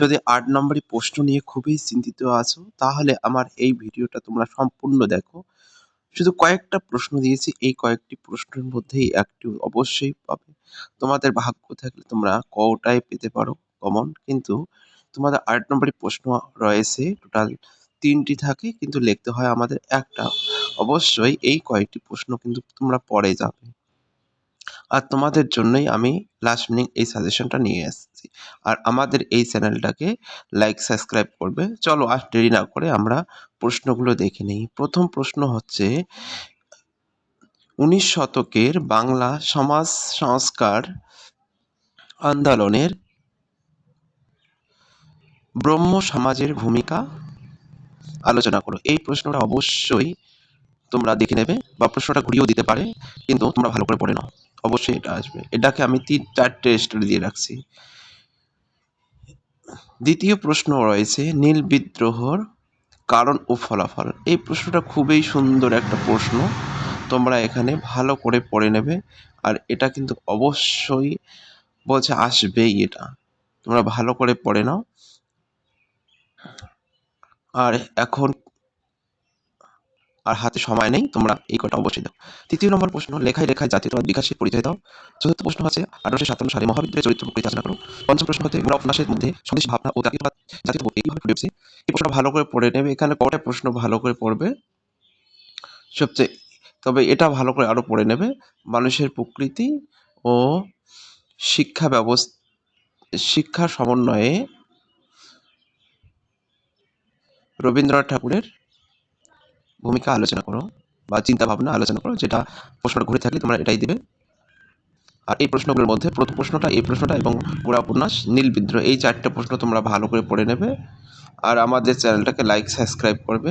যদি আট নম্বরই প্রশ্ন নিয়ে খুবই চিন্তিত আছো, তাহলে আমার এই ভিডিওটা তোমরা সম্পূর্ণ দেখো। শুধু কয়েকটা প্রশ্ন দিয়েছি, এই কয়েকটি প্রশ্নের মধ্যেই একটি অবশ্যই পাবে। তোমাদের ভাগ্য থাকলে তোমরা কটায় পেতে পারো কমন, কিন্তু তোমাদের আট নম্বরই প্রশ্ন রয়েছে, টোটাল তিনটি থাকে, কিন্তু লিখতে হয় আমাদের একটা। অবশ্যই এই কয়েকটি প্রশ্ন কিন্তু তোমরা পরে যাবে। আর তোমাদের জন্যই আমি লাস্ট মিনিং এই সাজেশনটা নিয়ে এসেছি আর আমাদের এই চ্যানেলটাকে লাইক সাবস্ক্রাইব করবে। চলো আর দেরি না করে আমরা প্রশ্নগুলো দেখে নিই। প্রথম প্রশ্ন হচ্ছে, উনিশ শতকের বাংলা সমাজ সংস্কার আন্দোলনের ব্রহ্ম সমাজের ভূমিকা আলোচনা করো। এই প্রশ্নটা অবশ্যই তোমরা দেখে নেবে বা প্রশ্নটা ঘুরিয়েও দিতে পারে, কিন্তু তোমরা ভালো করে পড়ে নাও। অবশ্যই এটা আসবে। এটাকে আমি তিন, চারটে স্টোরি দিয়ে রাখছি। দ্বিতীয় প্রশ্ন রয়েছে, নীল বিদ্রোহর কারণ ও ফলাফল। এই প্রশ্নটা খুবই সুন্দর একটা প্রশ্ন। তোমরা এখানে ভালো করে পড়ে নেবে আর এটা কিন্তু অবশ্যই বলছে আসবেই এটা। তোমরা ভালো করে পড়ে নাও। আর এখন আর হাতে সময় নেই, তোমরা এই কটা অবশ্যই দাও। তৃতীয় নম্বর প্রশ্ন, লেখায় লেখায় জাতীয়তাবাদ বিকাশের পরিচয় দাও চতুর্থ প্রশ্ন হচ্ছে, আঠারোশো সাতান্ন সালে মহাবিদ্যালয়ের চরিত্র প্রকৃতি আলোচনা করো। পঞ্চম প্রশ্ন হচ্ছে মোরা উপন্যাসের মধ্যে স্বদেশ ভাবনা ও জাতীয়তাবাদ জাতীয়তাবোধ এইভাবে ফুটে এই প্রশ্ন ভালো করে পড়ে নেবে, এখানে কটা প্রশ্ন ভালো করে পড়বে। সবচেয়ে তবে এটা ভালো করে আরও পড়ে নেবে, মানুষের প্রকৃতি ও শিক্ষা ব্যবস্থা, শিক্ষা সমন্বয়ে রবীন্দ্রনাথ ঠাকুরের ভূমিকা আলোচনা করো বা চিন্তা ভাবনা আলোচনা করো, যেটা প্রশ্নটা ঘুরে থাকলে তোমরা এটাই দেবে। আর এই প্রশ্নগুলোর মধ্যে প্রথম প্রশ্নটা, এই প্রশ্নটা এবং পুরা উপন্যাস, নীল বিদ্রোহ, এই চারটে প্রশ্ন তোমরা ভালো করে পড়ে নেবে। আর আমাদের চ্যানেলটাকে লাইক সাবস্ক্রাইব করবে।